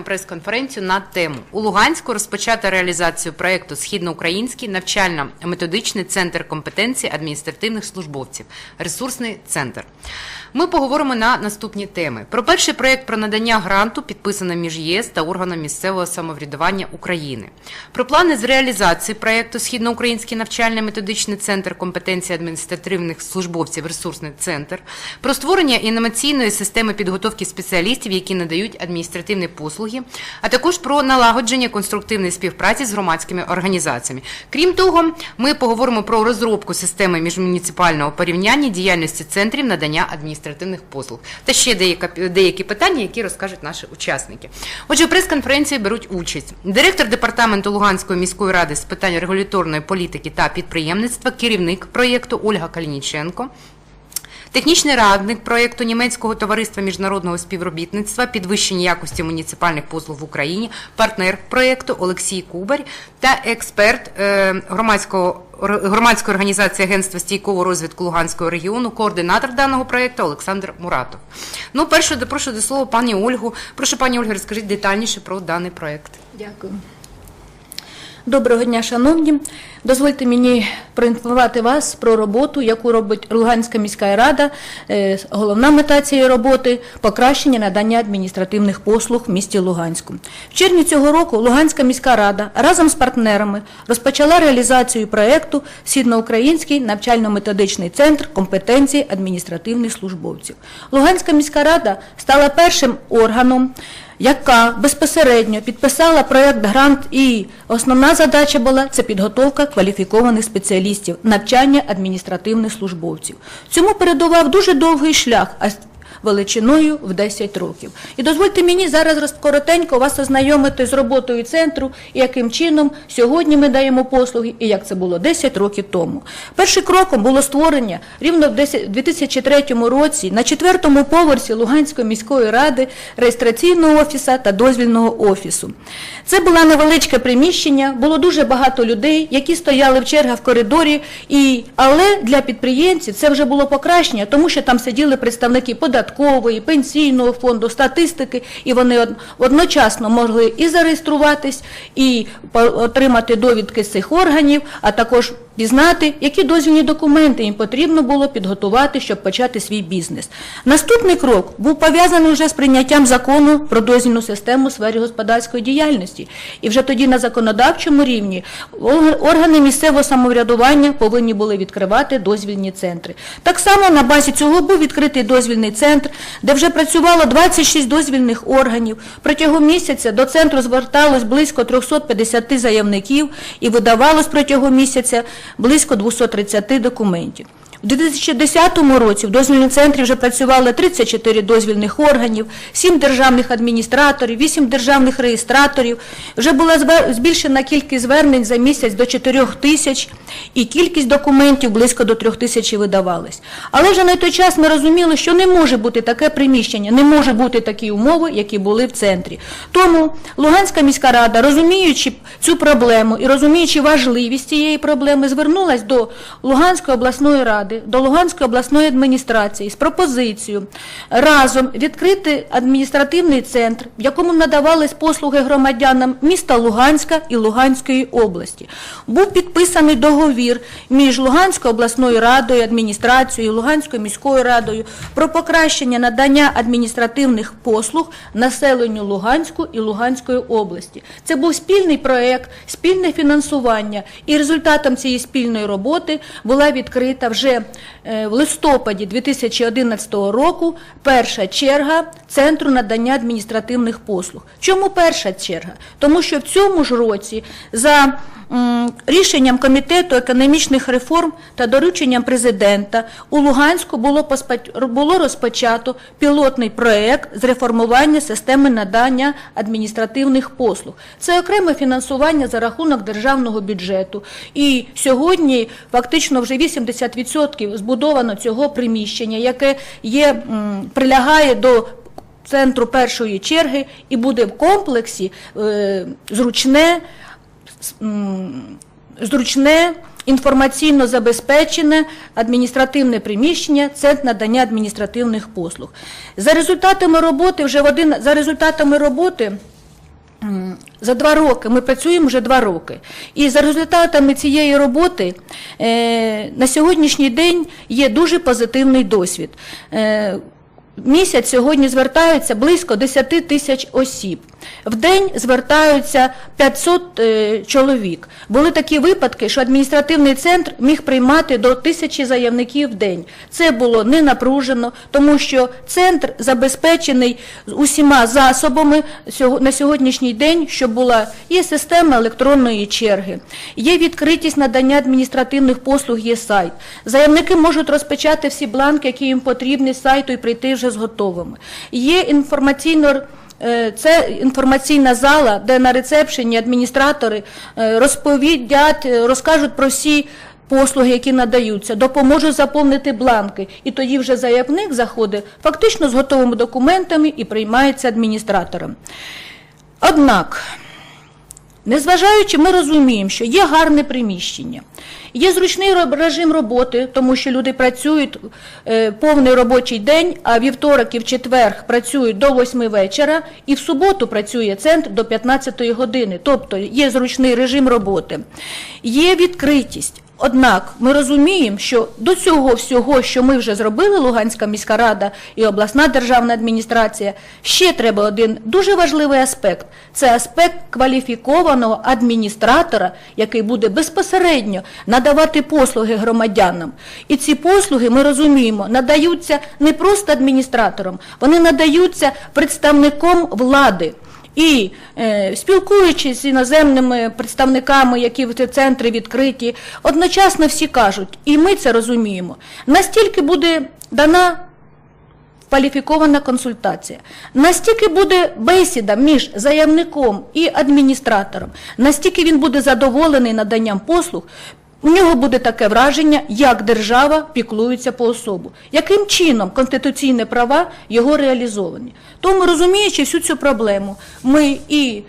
прес-конференцію на тему у Луганську розпочато реалізацію проєкту Східноукраїнський навчально-методичний центр компетенції адміністративних службовців, ресурсний центр. Ми поговоримо на наступні теми. Про перший проєкт про надання гранту, підписано між ЄС та органом місцевого самоврядування України. Про плани з реалізації проєкту Східноукраїнський навчально-методичний центр компетенції адміністративних службовців, ресурсний центр. Про створення інноваційної системи підготовки спеціалістів, які надають адміністративні послуги, а також про налагодження конструктивної співпраці з громадськими організаціями. Крім того, ми поговоримо про розробку системи міжмуніципального порівняння діяльності центрів надання адміністративних послуг та ще деякі, деякі питання, які розкажуть наші учасники. Отже, в прес-конференції беруть участь директор департаменту Луганської міської ради з питань регуляторної політики та підприємництва, керівник проєкту Ольга Калініченко. Технічний радник проєкту німецького товариства міжнародного співробітництва підвищення якості муніципальних послуг в Україні, партнер проєкту Олексій Кубарь та експерт е, громадського громадської організації Агентства стійкового розвитку Луганського регіону, координатор даного проєкту Олександр Муратов. Ну, перше доproшу до слова пані Ольгу. Прошу, пані Ольга, розкажіть детальніше про даний проєкт. Дякую. Доброго дня, шановні. Дозвольте мені проінформувати вас про роботу, яку робить Луганська міська рада. Е, Головна мета цієї роботи покращення надання адміністративних послуг в місті Луганську. В червні цього року Луганська міська рада разом з партнерами розпочала реалізацію проєкту Східноукраїнський навчально-методичний центр компетенції адміністративних службовців. Луганська міська рада стала першим органом яка безпосередньо підписала проєкт грант, і основна задача була це підготовка кваліфікованих спеціалістів, навчання адміністративних службовців. Цьому передував дуже довгий шлях. Величиною в 10 років. І дозвольте мені зараз коротенько вас ознайомити з роботою центру і яким чином сьогодні ми даємо послуги, і як це було 10 років тому. Першим кроком було створення рівно в 2003 році на четвертому поверсі Луганської міської ради реєстраційного офіса та дозвільного офісу. Це було невеличке приміщення, було дуже багато людей, які стояли в чергах в коридорі, і, але для підприємців це вже було покращення, тому що там сиділи представники податкової, пенсійного фонду, статистики, і вони одночасно могли і зареєструватись, і отримати довідки з цих органів, а також пізнати, які дозвільні документи їм потрібно було підготувати, щоб почати свій бізнес. Наступний крок був пов'язаний вже з прийняттям закону про дозвільну систему у сфері господарської діяльності. І вже тоді на законодавчому рівні органи місцевого самоврядування повинні були відкривати дозвільні центри. Так само на базі цього був відкритий дозвільний центр, де вже працювало 26 дозвільних органів. Протягом місяця до центру зверталось близько 350 заявників і видавалось протягом місяця близько 230 документів. У 2010 році в дозвільному центрі вже працювало 34 дозвільних органів, 7 державних адміністраторів, 8 державних реєстраторів. Вже була збільшена кількість звернень за місяць до 4 тисяч, і кількість документів близько до 3 тисяч видавалось. Але вже на той час ми розуміли, що не може бути таке приміщення, не може бути такі умови, які були в центрі. Тому Луганська міська рада, розуміючи цю проблему і розуміючи важливість цієї проблеми, звернулась до Луганської обласної ради, до Луганської обласної адміністрації з пропозицією разом відкрити адміністративний центр, в якому надавались послуги громадянам міста Луганська і Луганської області. Був підписаний договір між Луганською обласною радою, адміністрацією, Луганською міською радою про покращення надання адміністративних послуг населенню Луганську і Луганської області. Це був спільний проект, спільне фінансування, і результатом цієї спільної роботи була відкрита вже е, в листопаді 2011 року перша черга Центру надання адміністративних послуг. Чому перша черга? Тому що в цьому ж році за рішенням Комітету економічних реформ та дорученням президента у Луганську було, розпочато пілотний проект з реформування системи надання адміністративних послуг. Це окреме фінансування за рахунок державного бюджету. І сьогодні фактично вже 80% збудовано цього приміщення, яке є, прилягає до центру першої черги і буде в комплексі е, зручне, зручне, інформаційно забезпечене адміністративне приміщення, центр надання адміністративних послуг. За результатами роботи, вже в один, за результатами роботи За два роки ми працюємо вже два роки. І за результатами цієї роботи е, на сьогоднішній день є дуже позитивний досвід. Місяць сьогодні звертаються близько 10 тисяч осіб. В день звертаються 500 е, чоловік. Були такі випадки, що адміністративний центр міг приймати до тисячі заявників в день. Це було не напружено, тому що центр забезпечений усіма засобами на сьогоднішній день, щоб була є система електронної черги, є відкритість надання адміністративних послуг, є сайт. Заявники можуть розпечати всі бланки, які їм потрібні з сайту і прийти вже з готовими. Є інформаційно Е, Це інформаційна зала, де на рецепшені адміністратори е, розповідять, е, розкажуть про всі послуги, які надаються, допоможуть заповнити бланки. І тоді вже заявник заходить фактично з готовими документами і приймається адміністратором. Однак, Незважаючи, ми розуміємо, що є гарне приміщення, є зручний режим роботи, тому що люди працюють е, повний робочий день, а вівторок і в четвер працюють до 8 вечора, і в суботу працює центр до 15 години. Тобто є зручний режим роботи, є відкритість. Однак ми розуміємо, що до цього всього, що ми вже зробили, Луганська міська рада і обласна державна адміністрація, ще треба один дуже важливий аспект це аспект кваліфікованого адміністратора, який буде безпосередньо надавати послуги громадянам. І ці послуги, ми розуміємо, надаються не просто адміністратором, вони надаються представником влади. І е, спілкуючись з іноземними представниками, які в ці центри відкриті, одночасно всі кажуть, і ми це розуміємо, настільки буде дана кваліфікована консультація, настільки буде бесіда між заявником і адміністратором, настільки він буде задоволений наданням послуг, у нього буде таке враження, як держава піклується по особу, яким чином конституційні права його реалізовані. Тому, розуміючи всю цю проблему, ми і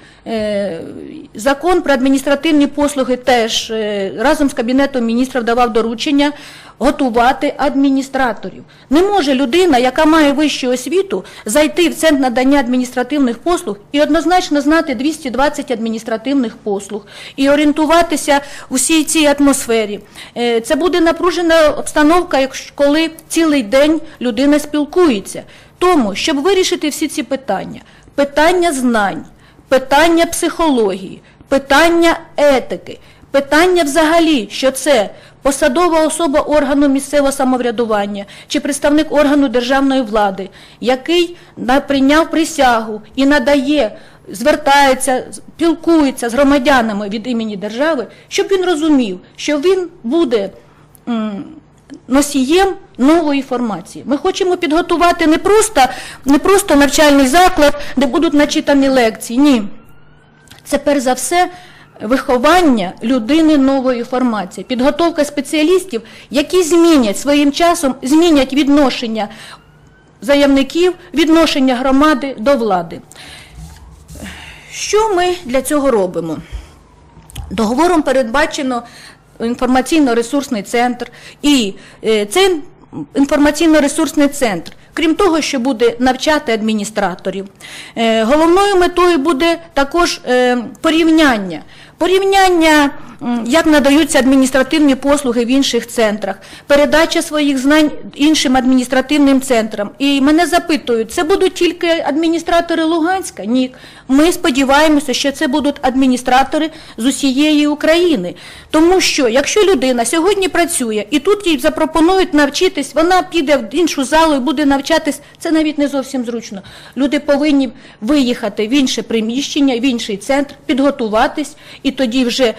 закон про адміністративні послуги теж е, разом з Кабінетом міністрів давав доручення готувати адміністраторів. Не може людина, яка має вищу освіту, зайти в центр надання адміністративних послуг і однозначно знати 220 адміністративних послуг і орієнтуватися у всій цій атмосфері. Е, Це буде напружена обстановка, коли цілий день людина спілкується. Тому, щоб вирішити всі ці питання, питання знань, питання психології, питання етики, питання взагалі, що це посадова особа органу місцевого самоврядування чи представник органу державної влади, який прийняв присягу і надає, звертається, спілкується з громадянами від імені держави, щоб він розумів, що він буде. Носієм нової формації. Ми хочемо підготувати не просто, не просто навчальний заклад, де будуть начитані лекції. Ні. Це перш за все виховання людини нової формації, підготовка спеціалістів, які змінять своїм часом, змінять відношення заявників, відношення громади до влади. Що ми для цього робимо? Договором передбачено інформаційно-ресурсний центр, і е, цей інформаційно-ресурсний центр, крім того, що буде навчати адміністраторів, е, головною метою буде також е, порівняння. Порівняння, як надаються адміністративні послуги в інших центрах, передача своїх знань іншим адміністративним центрам. І мене запитують, це будуть тільки адміністратори Луганська? Ні. Ми сподіваємося, що це будуть адміністратори з усієї України. Тому що, якщо людина сьогодні працює і тут їй запропонують навчитись, вона піде в іншу залу і буде навчатись, це навіть не зовсім зручно. Люди повинні виїхати в інше приміщення, в інший центр, підготуватись і тоді вже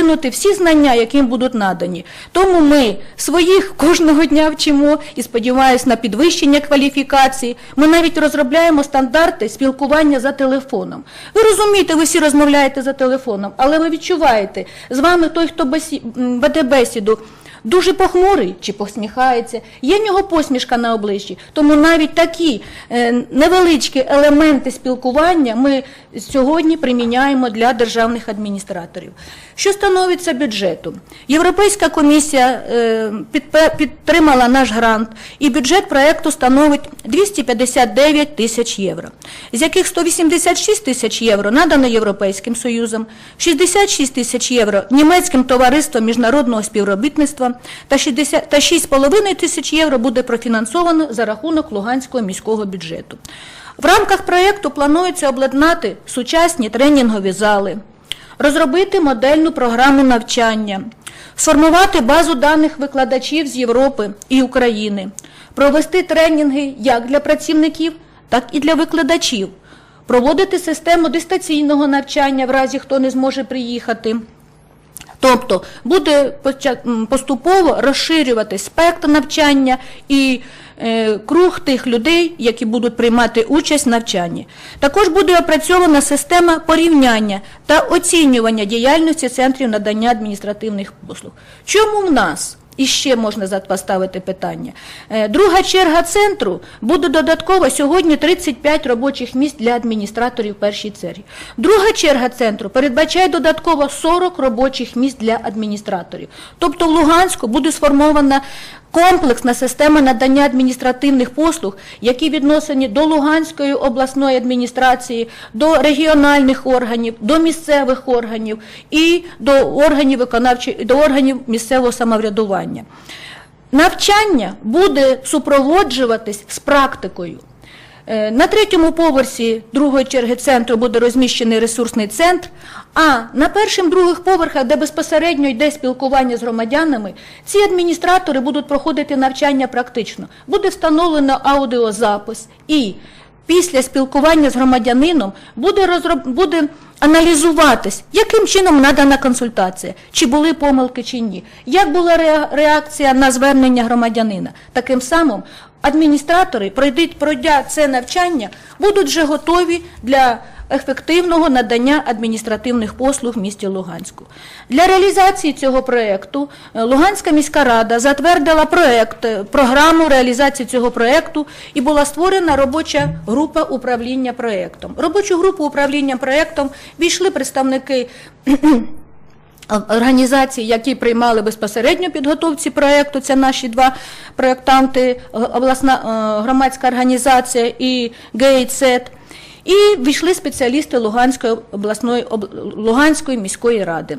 поглинути всі знання, які їм будуть надані. Тому ми своїх кожного дня вчимо і сподіваюся на підвищення кваліфікації. Ми навіть розробляємо стандарти спілкування за телефоном. Ви розумієте, ви всі розмовляєте за телефоном, але ви відчуваєте, з вами той, хто веде бесіду, дуже похмурий чи посміхається, є в нього посмішка на обличчі. Тому навіть такі е, невеличкі елементи спілкування ми сьогодні приміняємо для державних адміністраторів. Що становиться бюджету? Європейська комісія е, підтримала наш грант, і бюджет проекту становить 259 тисяч євро, з яких 186 тисяч євро надано Європейським Союзом, 66 тисяч євро німецьким товариством міжнародного співробітництва та 60 та 6,5 тисяч євро буде профінансовано за рахунок Луганського міського бюджету. В рамках проєкту планується обладнати сучасні тренінгові зали, розробити модельну програму навчання, сформувати базу даних викладачів з Європи і України, провести тренінги як для працівників, так і для викладачів, проводити систему дистанційного навчання, в разі хто не зможе приїхати. Тобто буде поступово розширювати спектр навчання і е, круг тих людей, які будуть приймати участь в навчанні. Також буде опрацьована система порівняння та оцінювання діяльності центрів надання адміністративних послуг. Чому в нас? І ще можна поставити питання. Е, Друга черга центру буде додатково сьогодні 35 робочих місць для адміністраторів першій черги. Друга черга центру передбачає додатково 40 робочих місць для адміністраторів. Тобто в Луганську буде сформована комплексна система надання адміністративних послуг, які відносені до Луганської обласної адміністрації, до регіональних органів, до місцевих органів і до органів виконавчої до органів місцевого самоврядування. Навчання буде супроводжуватись з практикою. Е, На третьому поверсі другої черги центру буде розміщений ресурсний центр, а на першим других поверхах, де безпосередньо йде спілкування з громадянами, ці адміністратори будуть проходити навчання практично. Буде встановлено аудіозапис і після спілкування з громадянином буде, розроб... буде аналізуватись, яким чином надана консультація, чи були помилки чи ні, як була реакція на звернення громадянина. Таким самим адміністратори, пройдуть, пройдя це навчання, будуть вже готові для ефективного надання адміністративних послуг в місті Луганську. Для реалізації цього проєкту е, Луганська міська рада затвердила проєкт, е, програму реалізації цього проєкту і була створена робоча група управління проєктом. Робочу групу управління проєктом війшли представники Організації, які приймали безпосередньо підготовці проєкту, це наші два проєктанти, е, обласна е, громадська організація і ГЕЙЦЕТ, і війшли спеціалісти Луганської обласної об- Луганської міської ради.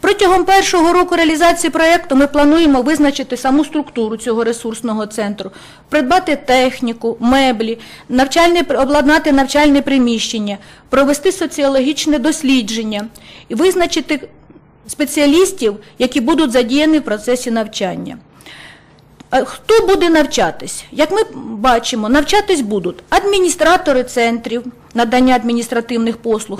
Протягом першого року реалізації проєкту ми плануємо визначити саму структуру цього ресурсного центру, придбати техніку, меблі, навчальне, обладнати навчальне приміщення, провести соціологічне дослідження і визначити спеціалістів, які будуть задіяні в процесі навчання. Хто буде навчатись? Як ми бачимо, навчатись будуть адміністратори центрів надання адміністративних послуг,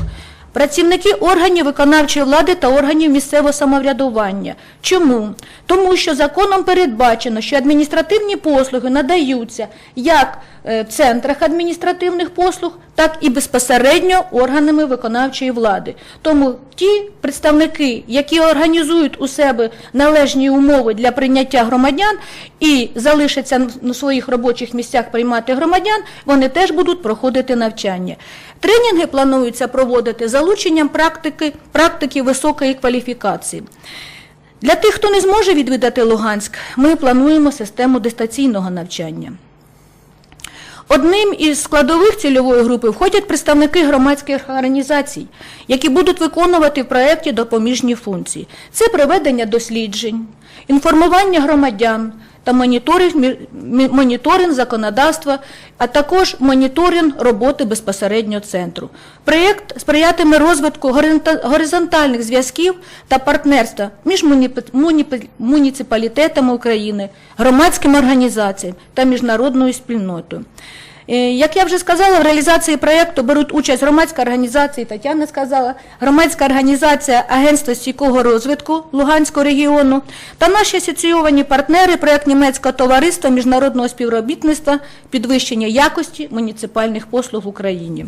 працівники органів виконавчої влади та органів місцевого самоврядування. Чому? Тому що законом передбачено, що адміністративні послуги надаються як е, центрах адміністративних послуг, так і безпосередньо органами виконавчої влади. Тому ті представники, які організують у себе належні умови для прийняття громадян і залишаться на своїх робочих місцях приймати громадян, вони теж будуть проходити навчання. Тренінги плануються проводити залученням практики, практики високої кваліфікації. Для тих, хто не зможе відвідати Луганськ, ми плануємо систему дистанційного навчання. Одним із складових цільової групи входять представники громадських організацій, які будуть виконувати в проєкті допоміжні функції. Це проведення досліджень, інформування громадян та моніторинг, моніторинг законодавства, а також моніторинг роботи безпосередньо центру. Проєкт сприятиме розвитку горизонтальних зв'язків та партнерства між муніципалітетами України, громадськими організаціями та міжнародною спільнотою. Е, Як я вже сказала, в реалізації проєкту беруть участь громадська організація, Тетяна сказала, громадська організація Агентства стійкого розвитку Луганського регіону та наші асоційовані партнери, проєкт німецького товариства міжнародного співробітництва підвищення якості муніципальних послуг в Україні.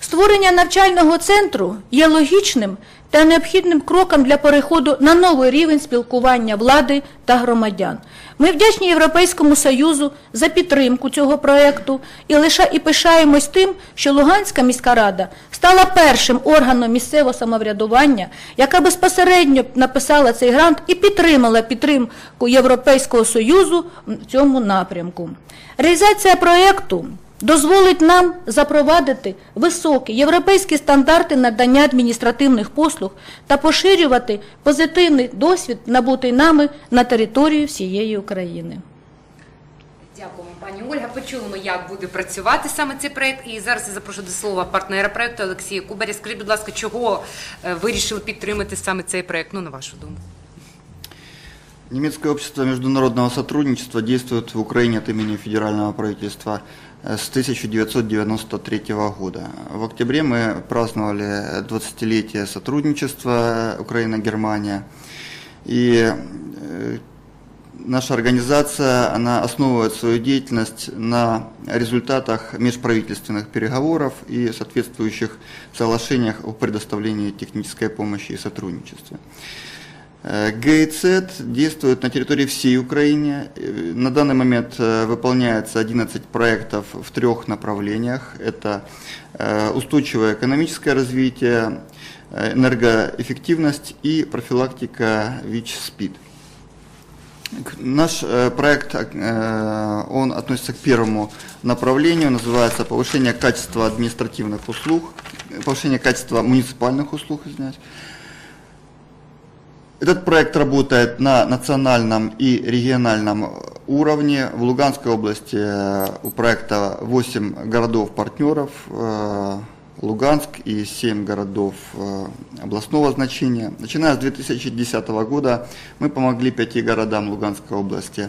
Створення навчального центру є логічним та необхідним кроком для переходу на новий рівень спілкування влади та громадян. Ми вдячні Європейському Союзу за підтримку цього проєкту і лише і пишаємось тим, що Луганська міська рада стала першим органом місцевого самоврядування, яка безпосередньо написала цей грант і підтримала підтримку Європейського Союзу в цьому напрямку. Реалізація проєкту дозволить нам запровадити високі європейські стандарти надання адміністративних послуг та поширювати позитивний досвід, набутий нами на території всієї України. Дякуємо, пані Ольга. Почули ми, як буде працювати саме цей проект. І зараз я запрошую до слова партнера проекту Олексія Кубаря. Скажіть, будь ласка, чого е, вирішили підтримати саме цей проект? Ну, на вашу думку. Немецкое общество международного сотрудничества действует в Украине от имени федерального правительства с 1993 года. В октябре мы праздновали 20-летие сотрудничества Украина-Германия. И э, наша организация, она основывает свою деятельность на результатах межправительственных переговоров и соответствующих соглашениях о предоставлении технической помощи и сотрудничестве. Э, ГИЦ действует на территории всей Украины. Э, На данный момент э, выполняется 11 проектов в трех направлениях. Это устойчивое экономическое развитие, энергоэффективность и профилактика ВИЧ-СПИД. Наш проект, он относится к первому направлению, называется повышение качества административных услуг, повышение качества муниципальных услуг, извиняюсь. Этот проект работает на национальном и региональном уровне. В Луганской области э, у проекта 8 городов-партнеров, э, Луганск и 7 городов э, областного значения. Начиная с 2010 года мы помогли пяти городам Луганской области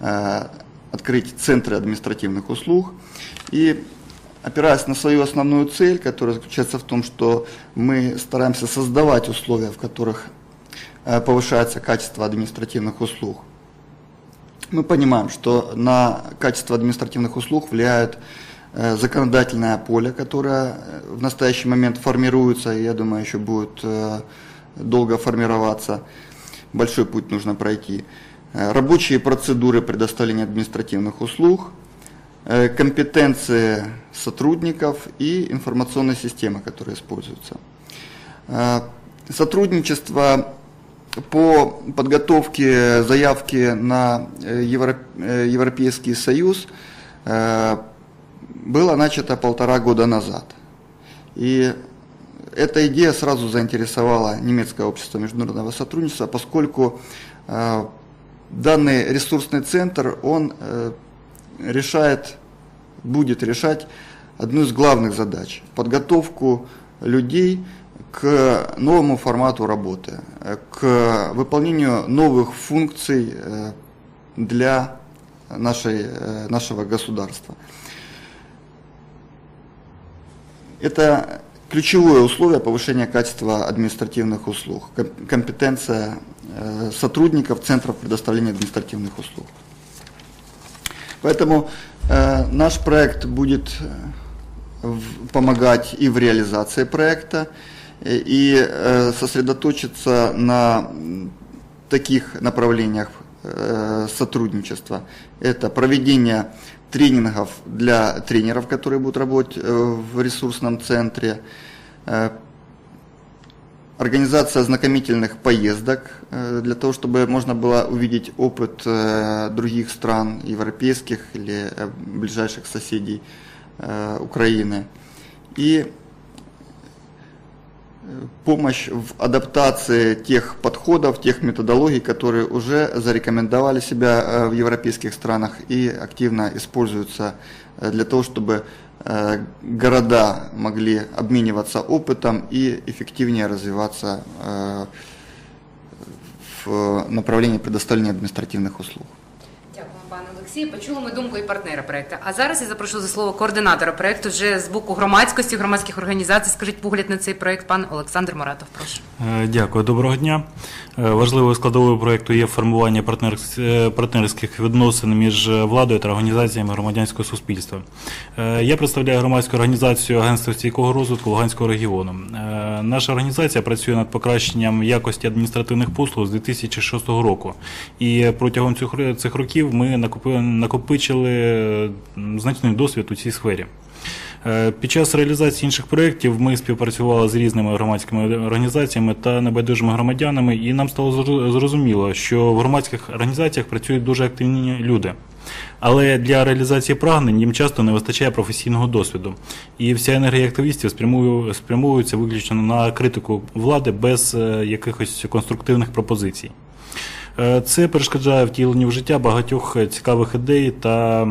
э, открыть центры административных услуг. И опираясь на свою основную цель, которая заключается в том, что мы стараемся создавать условия, в которых э, повышается качество административных услуг. Мы понимаем, что на качество административных услуг влияет э, законодательное поле, которое э, в настоящий момент формируется, и я думаю, еще будет э, долго формироваться. Большой путь нужно пройти. Э, Рабочие процедуры предоставления административных услуг, э, компетенции сотрудников и информационные системы, которые используются. Э, Сотрудничество по подготовке заявки на э, э, Европейский Союз э, было начато полтора года назад. И эта идея сразу заинтересовала немецкое общество международного сотрудничества, поскольку данный ресурсный центр, он решает, будет решать одну из главных задач – подготовку людей к новому формату работы, э, к выполнению новых функций э, для нашей, э, нашего государства. Это ключевое условие повышения качества административных услуг, ком- компетенция сотрудников Центров предоставления административных услуг. Поэтому наш проект будет помогать и в реализации проекта, и э, сосредоточиться на таких направлениях э, сотрудничества. Это проведение тренингов для тренеров, которые будут работать э, в ресурсном центре, организация ознакомительных поездок для того, чтобы можно было увидеть опыт других стран, европейских или ближайших соседей Украины. И помощь в адаптации тех подходов, тех методологий, которые уже зарекомендовали себя э, в европейских странах и активно используются э, для того, чтобы э, города могли обмениваться опытом и эффективнее развиваться в направлении предоставления административных услуг. Фахівці, почули ми думку і партнера проекту. А зараз я запрошую за слово координатора проекту вже з боку громадськості, громадських організацій. Скажіть погляд на цей проект, пан Олександр Моратов. Прошу. Е, Дякую, доброго дня. Е, Важливою складовою проекту є формування е, партнерських відносин між владою та організаціями громадянського суспільства. Я представляю громадську організацію Агентства стійкого розвитку Луганського регіону. Наша організація працює над покращенням якості адміністративних послуг з 2006 року. І протягом цих ро- цих років ми накопи- накопичили е, значний досвід у цій сфері. Е, Під час реалізації інших проєктів ми співпрацювали з різними громадськими організаціями та небайдужими громадянами, і нам стало зрозуміло, що в громадських організаціях працюють дуже активні люди. Але для реалізації прагнень їм часто не вистачає професійного досвіду. І вся енергія активістів спрямовується виключно на критику влади без е, якихось конструктивних пропозицій. Е, Це перешкоджає втіленню в життя багатьох е, цікавих ідей та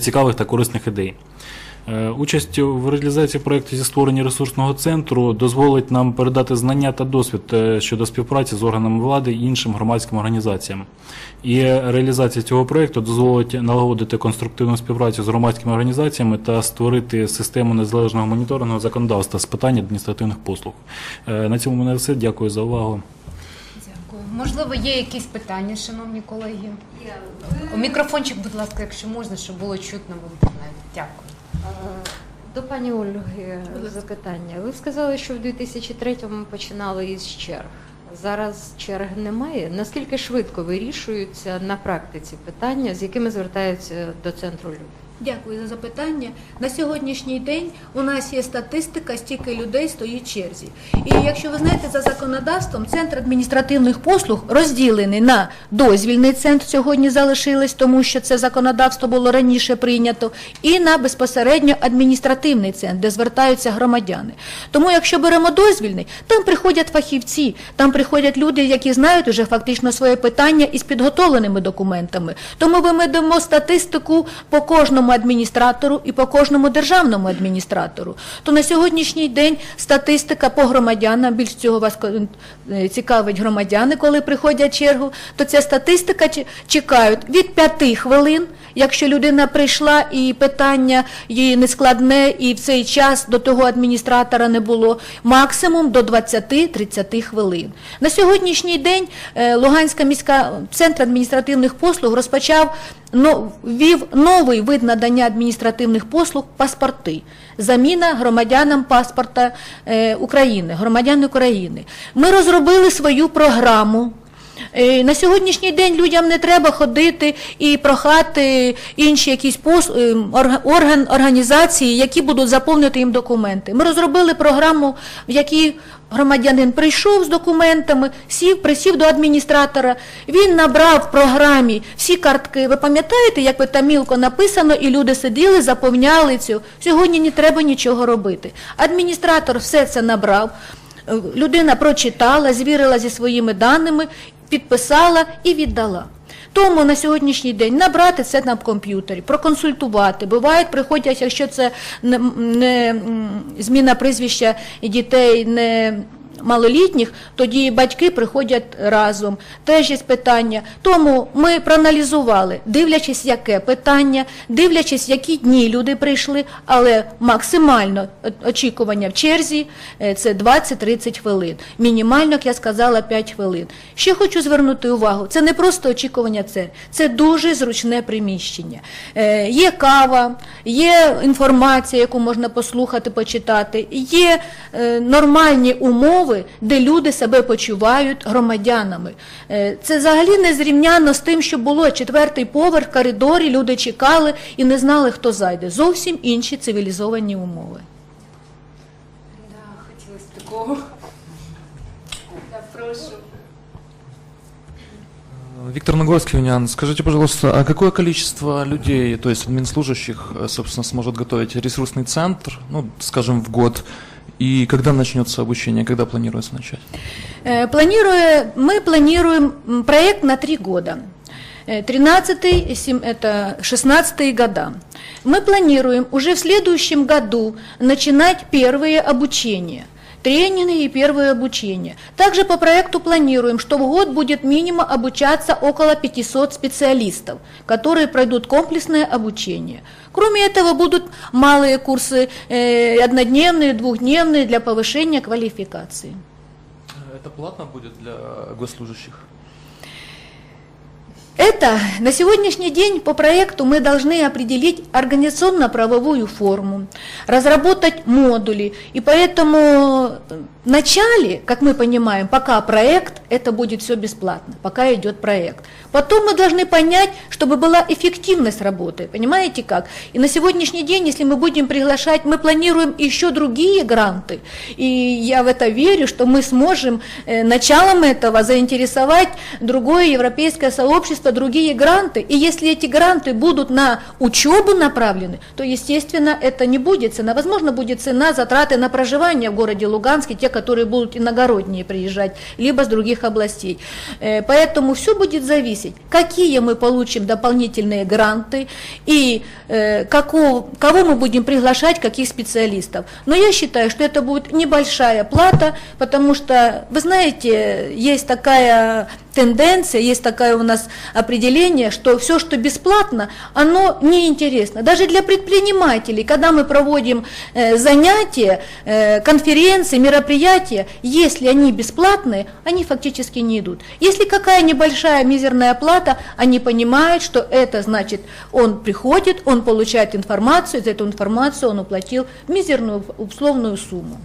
цікавих та корисних ідей. Е, Участь в реалізації проєкту зі створення ресурсного центру дозволить нам передати знання та досвід е, щодо співпраці з органами влади і іншим громадським організаціям. І реалізація цього проєкту дозволить налагодити конструктивну співпрацю з громадськими організаціями та створити систему незалежного моніторингу законодавства з питань адміністративних послуг. Е, На цьому мене все. Дякую за увагу. Дякую. Можливо, є якісь питання, шановні колеги? Мікрофончик, будь ласка, якщо можна, щоб було чутно в інтернеті. Дякую. До пані Ольги запитання. Ви сказали, що в 2003-му починали із черг. Зараз черг немає. Наскільки швидко вирішуються на практиці питання, з якими звертаються до центру люди? Дякую за запитання. На сьогоднішній день у нас є статистика, стільки людей стоїть в черзі. І якщо ви знаєте, за законодавством центр адміністративних послуг розділений на дозвільний центр сьогодні залишилось, тому що це законодавство було раніше прийнято, і на безпосередньо адміністративний центр, де звертаються громадяни. Тому, якщо беремо дозвільний, там приходять фахівці, там приходять люди, які знають уже фактично своє питання із підготовленими документами. Тому ми ведемо статистику по кожному адміністратору і по кожному державному адміністратору. То на сьогоднішній день статистика по громадянам, більш цього вас е, цікавить громадяни, коли приходять чергу, то ця статистика чекають від 5 хвилин, якщо людина прийшла і питання їй не складне, і в цей час до того адміністратора не було, максимум до 20-30 хвилин. На сьогоднішній день е, Луганська міська центр адміністративних послуг розпочав ввів новий вид надання адміністративних послуг паспорти. Заміна громадянам паспорта е, України, громадян України. Ми розробили свою програму. Е, На сьогоднішній день людям не треба ходити і прохати інші якісь пос... е, орган, організації, які будуть заповнити їм документи. Ми розробили програму, в якій громадянин прийшов з документами, сів, присів до адміністратора, він набрав в програмі всі картки. Ви пам'ятаєте, як ви там мілко написано, і люди сиділи, заповняли цю. Сьогодні не треба нічого робити. Адміністратор все це набрав. Е, Людина прочитала, звірила зі своїми даними, підписала і віддала. Тому на сьогоднішній день набрати це на комп'ютері, проконсультувати. Бувають, приходять, якщо це не, не зміна прізвища дітей не малолітніх, тоді батьки приходять разом. Теж є питання. Тому ми проаналізували, дивлячись, яке питання, дивлячись, які дні люди прийшли, але максимально очікування в черзі е, це 20-30 хвилин. Мінімально, як я сказала, 5 хвилин. Ще хочу звернути увагу, це не просто очікування, це, це дуже зручне приміщення. Е, Є кава, є інформація, яку можна послухати, почитати, є е, нормальні умови, де люди себе почувають громадянами. Е, Це взагалі не зрівняно з тим, що було четвертий поверх в коридорі, люди чекали і не знали, хто зайде. Зовсім інші цивілізовані умови. Да, хотілося такого. Я прошу. Виктор Нагорский, Униан, скажите, пожалуйста, а какое количество людей, то есть админслужащих, э, собственно, сможет готовить ресурсный центр, ну, скажем, в год, и когда начнется обучение, когда планируется начать? Э, Планируя, мы планируем м, проект на три года. Э, 13 сем- это 16 года. Мы планируем уже в следующем году начинать первые обучения. тренинги и первое обучение. Также по проекту планируем, что в год будет минимум обучаться около 500 специалистов, которые пройдут комплексное обучение. Кроме этого будут малые курсы, э, однодневные, двухдневные для повышения квалификации. Это платно будет для госслужащих? Это на сегодняшний день по проекту мы должны определить организационно-правовую форму, разработать модули. И поэтому в начале, как мы понимаем, пока проект, это будет все бесплатно, пока идет проект. Потом мы должны понять, чтобы была эффективность работы, понимаете как? И на сегодняшний день, если мы будем приглашать, мы планируем еще другие гранты. И я в это верю, что мы сможем э, началом этого заинтересовать другое европейское сообщество, другие гранты. И если эти гранты будут на учебу направлены, то, естественно, это не будет цена. Возможно, будет цена затраты на проживание в городе Луганске, те, которые будут иногородние приезжать, либо с других областей. Э, Поэтому все будет зависеть, какие мы получим дополнительные гранты и э, какого, кого мы будем приглашать, каких специалистов. Но я считаю, что это будет небольшая плата, потому что, вы знаете, есть такая тенденция, есть такое у нас определение, что все, что бесплатно, оно неинтересно. Даже для предпринимателей, когда мы проводим э, занятия, э, конференции, мероприятия, если они бесплатные, они фактически не идут. Если какая небольшая мизерная плата, они понимают, что это значит, он приходит, он получает информацию, за эту информацию он уплатил мизерную условную сумму.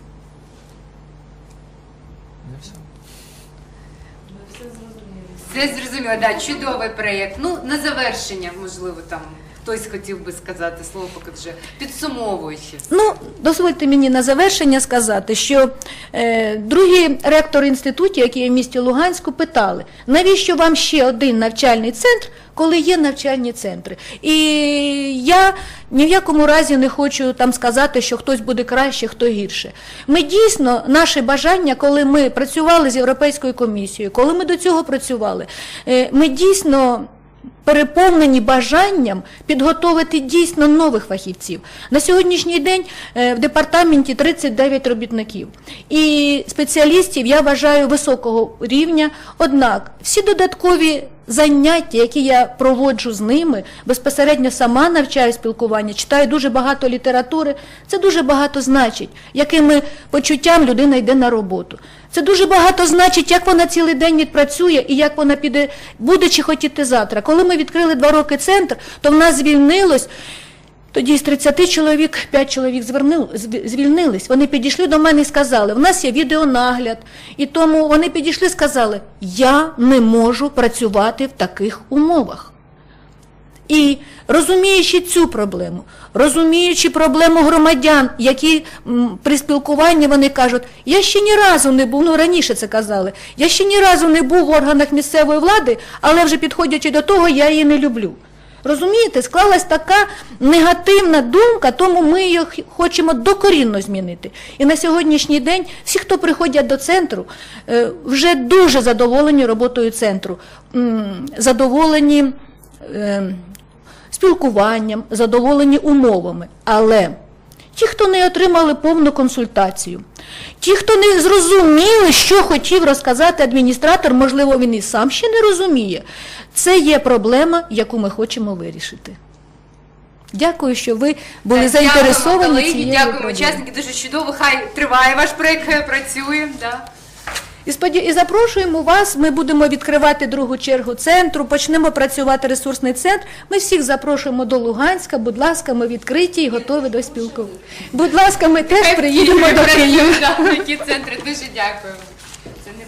Все зрозуміло, да, чудовий проєкт. Ну, на завершення, можливо, там хтось хотів би сказати слово, поки вже підсумовуючи. Ну, дозвольте мені на завершення сказати, що е, другі ректори інституту, які є в місті Луганську, питали, навіщо вам ще один навчальний центр, коли є навчальні центри. І я ні в якому разі не хочу там сказати, що хтось буде краще, хто гірше. Ми дійсно, наше бажання, коли ми працювали з Європейською комісією, коли ми до цього працювали, е, ми дійсно переповнені бажанням підготовити дійсно нових фахівців. На сьогоднішній день е, в департаменті 39 робітників і спеціалістів я вважаю високого рівня. Однак всі додаткові заняття, які я проводжу з ними, безпосередньо сама навчаю спілкування, читаю дуже багато літератури, це дуже багато значить, якими почуттям людина йде на роботу. Це дуже багато значить, як вона цілий день відпрацює і як вона піде, буде чи хотіти завтра. Коли ми відкрили два роки центр, то в нас звільнилось. Тоді з 30 чоловік 5 чоловік звільнились. Вони підійшли до мене і сказали, в нас є відеонагляд. І тому вони підійшли і сказали, я не можу працювати в таких умовах. І розуміючи цю проблему, розуміючи проблему громадян, які при спілкуванні вони кажуть, я ще ні разу не був, ну раніше це казали, я ще ні разу не був в органах місцевої влади, але вже підходячи до того, я її не люблю. Розумієте, склалась така негативна думка, тому ми її хочемо докорінно змінити. І на сьогоднішній день всі, хто приходять до центру, е, вже дуже задоволені роботою центру, задоволені е, спілкуванням, задоволені умовами. Але ті, хто не отримали повну консультацію, ті, хто не зрозуміли, що хотів розказати адміністратор, можливо, він і сам ще не розуміє, це є проблема, яку ми хочемо вирішити. Дякую, що ви були Так, заінтересовані дякуємо, цією дякуємо, проблемою. учасники. Дуже чудово. Хай триває ваш проєкт, хай працює. Да. І, споді... і запрошуємо вас, ми будемо відкривати другу чергу центру, почнемо працювати ресурсний центр. Ми всіх запрошуємо до Луганська, будь ласка, ми відкриті і готові до спілкування. Будь ласка, ми теж приїдемо до Києва. Центри. Дуже дякую.